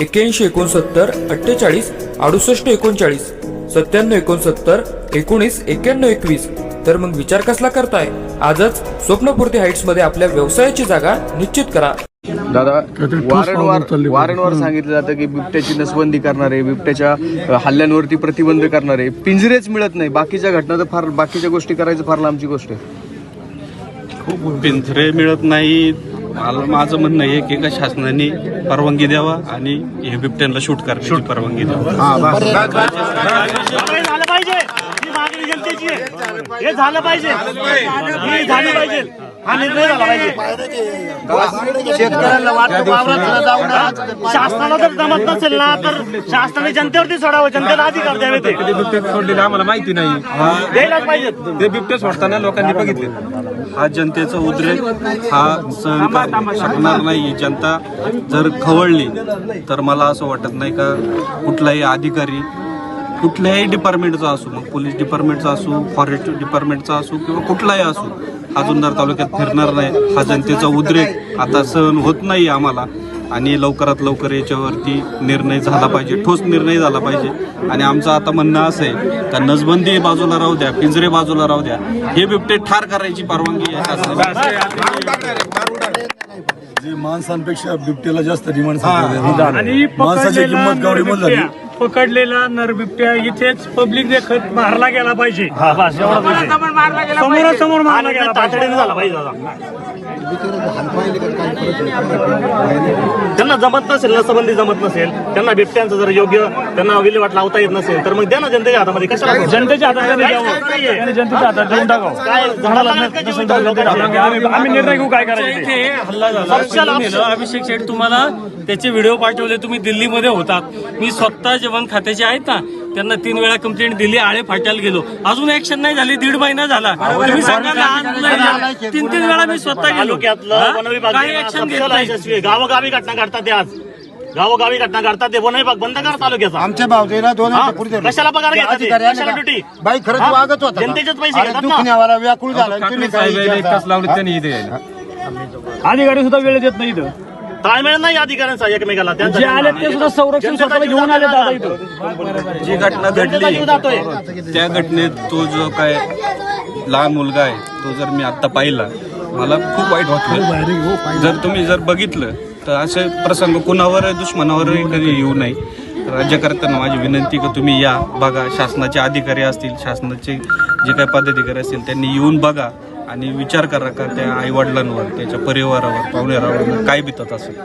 एक्क्याऐंशी एकोणसत्तर अठ्ठेचाळीस अडुसष्ट एकोणचाळीस सत्त्याण्णव एकोणसत्तर एकोणीस एक्क्याण्णव एकवीस. तर मग विचार कसला करताय? आजच स्वप्नपूर्ती हाईट्समध्ये आपल्या व्यवसायाची जागा निश्चित करा. दादा वारंवार. वारंवार सांगितलं जातं की बिबट्याची नसबंदी करणारे बिबट्याच्या हल्ल्यांवरती प्रतिबंध करणारे पिंजरेच मिळत नाही. बाकीच्या घटना तर फार बाकीच्या गोष्टी करायचं फार लांबची गोष्ट आहे. पिंजरे मिळत नाही मला माझं म्हणणं आहे की का शासनाने परवानगी द्यावा आणि हे बिबट्यांना शूट करण्याची परवानगी द्यावा. हे झालं पाहिजे. ही मागणी जनतेची आहे. हे झालं पाहिजे. ही झाली पाहिजे. निर्णय झाला पाहिजे. शेतकऱ्याला वाटतं वावरात जाऊन शासनाला जर जमत नसेल ना तर शासनाने जनतेवरती सोडावं. जनतेला अधिकार द्यावे ते. ते बिबटे सोडलेले आम्हाला माहिती नाही. द्यायलाच पाहिजे ते बिबटे सोडताना लोकांनी बघितले. हा जनतेचा उद्रेक हा सहन करू शकणार नाही जनता. जर खवळली तर मला असं वाटत नाही का कुठलाही अधिकारी कुठल्याही डिपार्टमेंटचा असो मग पोलीस डिपार्टमेंटचा असो फॉरेस्ट डिपार्टमेंटचा असो किंवा कुठलाही असो हा जुन्नर तालुक्यात फिरणार नाही. हा जनतेचा उद्रेक. आता सहन होत नाही आम्हाला. आणि लवकरात लवकर याच्यावरती निर्णय झाला पाहिजे. ठोस निर्णय झाला पाहिजे. आणि आमचं आता म्हणणं असं आहे का नसबंदी बाजूला राहू द्या पिंजरे बाजूला राहू द्या. हे बिबटे ठार करायची परवानगी माणसांपेक्षा बिबट्याला जास्त डिमांड आणि माणसाची किंमत गावडी झाली. बिबट्या पकडलेला नर बिबट्या इथेच पब्लिक देखत मारला गेला पाहिजे. हा समोरासमोर मारला गेला पाहिजे. त्यांना जमत नसेल नसबंदी जमत नसेल त्यांना बिबट्यांचं जर योग्य त्यांना विल्हेवाट लावता येत नसेल तर मग द्या ना जनतेच्या हातामध्ये. कशाला जनतेच्या हातात द्यावं? आणि जनतेच्या हातात देऊन टाकावं. काय झाडाला नसेल तर लोकांच्या हातात. आम्ही निर्णय घेऊ काय करायचं हल्ला झाला. अभिषेक शेठ तुम्हाला त्याचे व्हिडिओ पाठवले तुम्ही दिल्लीमध्ये होतात. मी स्वतः जेवण खात्याचे आहेत ना. त्यांना तीन वेळा कंप्लेंट दिली आळे फाट्याला गेलो. अजून ऍक्शन नाही झाली दीड महिना झाला. तुम्ही सांगा लहान मुलं तीन तीन वेळा मी स्वतः गेलो. काही ऍक्शन घेत नाही. गावोगावी घटना घडतात ते आज. गावोगावी घटना घडतात ते वन विभाग बंद करा तालुक्याचा. आमच्या भावजेला दोन कशाला पगार? कशाला ड्युटी? बाई खरंच? वागत होता का? जनतेचेच पैसे. दुखण्यावाला व्याकुळ झाला तुम्ही काही त्यांनी इथे अधिकारी सुद्धा वेळ देत नाही इथं. ताळमेळ नाही अधिकाऱ्यांचा एकमेकाला? जे आले ते सुद्धा संरक्षण स्वतःला घेऊन आले दादा इथं. जी घटना. घडली त्या घटनेत तो जो काय लहान मुलगा आहे तो जर मी आता पाहिला मला खूप वाईट वाटलं. जर तुम्ही जर बघितलं तर असे प्रसंग कुणावर दुश्मनावर कधी येऊ नये. राज्यकर्त्यांना माझी विनंती की तुम्ही या बघा. शासनाचे अधिकारी असतील शासनाचे जे काही पदाधिकारी असतील त्यांनी येऊन बघा. आणि विचार करा का त्या आईवडिलांवर त्याच्या परिवारावर पाहुण्यावर काय बितत असेल?